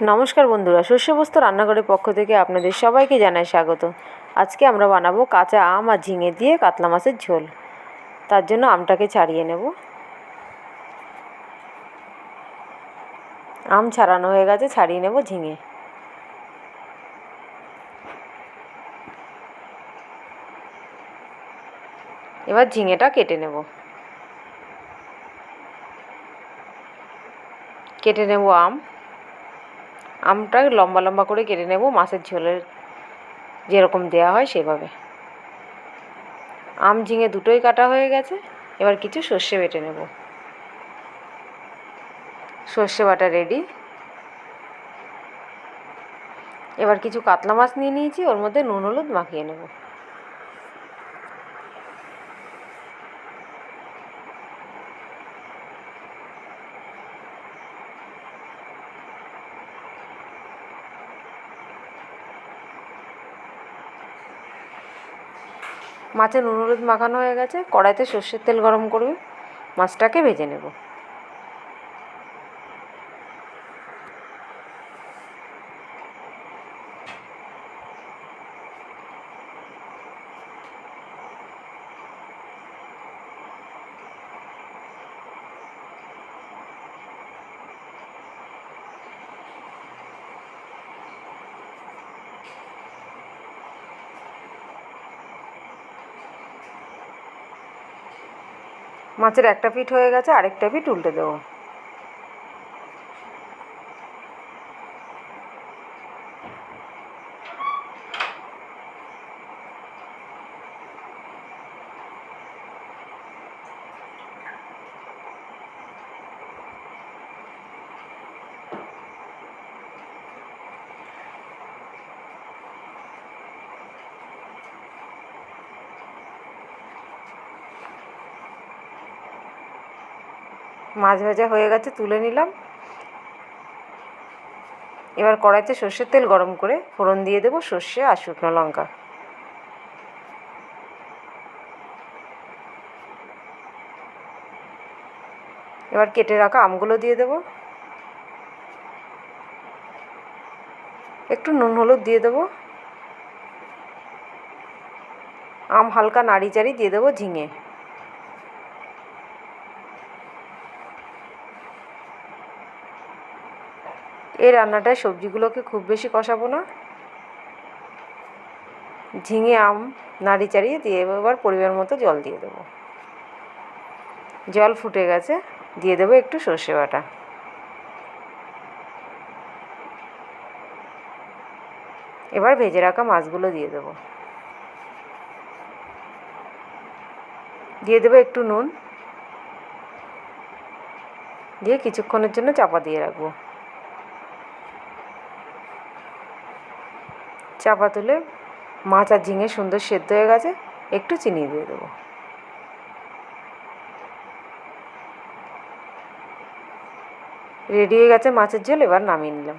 নমস্কার বন্ধুরা, শস্যবস্ত রান্নাঘরের পক্ষ থেকে আপনাদের সবাইকে জানাই স্বাগত। আজকে আমরা বানাবো কাঁচা আম আর ঝিঙে দিয়ে কাতলা মাছের ঝোল। তার জন্য আমটাকে ছাড়িয়ে নেব। আম ছাড়ানো হয়ে গেছে, ছাড়িয়ে নেব ঝিঙে। এবার ঝিঙেটা কেটে নেব। কেটে নেব আম। আমটা লম্বা লম্বা করে কেটে নেব, মাছের ঝোলের যেরকম দেওয়া হয় সেভাবে। আম ঝিঙে দুটোই কাটা হয়ে গেছে, এবার কিছু সর্ষে বেটে নেব। সর্ষে বাটা রেডি এবার কিছু কাতলা মাছ নিয়ে নিয়েছি, ওর মধ্যে নুন, হলুদ মাখিয়ে নেব। মাছে নুন হলুদ মাখানো হয়ে গেছে কড়াইতে সর্ষের তেল গরম করবে মাছটাকে ভেজে নেব। মাছের একটা পিঠ হয়ে গেছে আরেকটা পিঠ উল্টে দেবো। মাছ ভাজা হয়ে গেছে, তুলে নিলাম। এবার কড়াইতে সর্ষের তেল গরম করে ফোড়ন দিয়ে দেবো, সর্ষে আর শুকনো লঙ্কা। এবার কেটে রাখা আমগুলো দিয়ে দেবো। একটু নুন হলুদ দিয়ে দেবো। আম হালকা নাড়ি চাড়ি দিয়ে দেবো ঝিঙে। এই রান্নাটায় সবজিগুলোকে খুব বেশি কষাবো না। ঝিঙে, আম, নাড়ি চাড়িয়ে দিয়ে এবার পরিমাণ মতো জল দিয়ে দেবো। জল ফুটে গেছে, দিয়ে দেবো একটু সর্ষে বাটা। এবার ভেজে রাখা মাছগুলো দিয়ে দেবো। দিয়ে দেবো একটু নুন। দিয়ে কিছুক্ষণের জন্য চাপা দিয়ে রাখব। চাপা তুলে মাছ আর ঝিঙে সুন্দর সেদ্ধ হয়ে গেছে, একটু চিনি দিয়ে দেবো। রেডি হয়ে গেছে মাছের ঝোল, এবার নামিয়ে নিলাম।